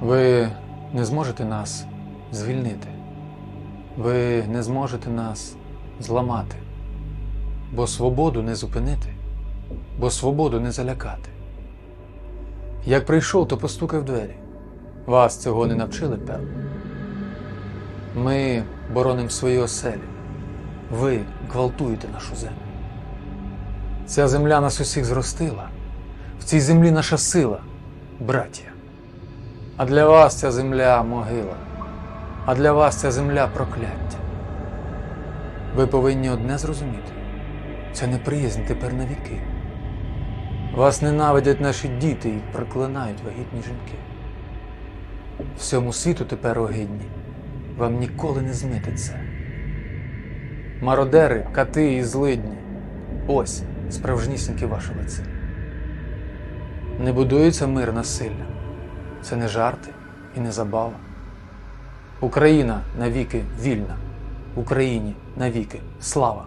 Ви не зможете нас звільнити. Ви не зможете нас зламати. Бо свободу не зупинити, бо свободу не залякати. Як прийшов, то постукав двері. Вас цього не навчили, певно. Ми боронимо свої оселі. Ви гвалтуєте нашу землю. Ця земля нас усіх зростила. В цій землі наша сила, браття. А для вас ця земля могила, а для вас ця земля прокляття. Ви повинні одне зрозуміти: це неприязнь тепер на віки. Вас ненавидять наші діти і проклинають вагітні жінки. Всьому світу тепер огидні, вам ніколи не змити це. Мародери, кати і злидні. Ось справжнісіньке ваше лице. Не будується мир насиллям. Це не жарти і не забава. Україна навіки вільна. Україні навіки слава.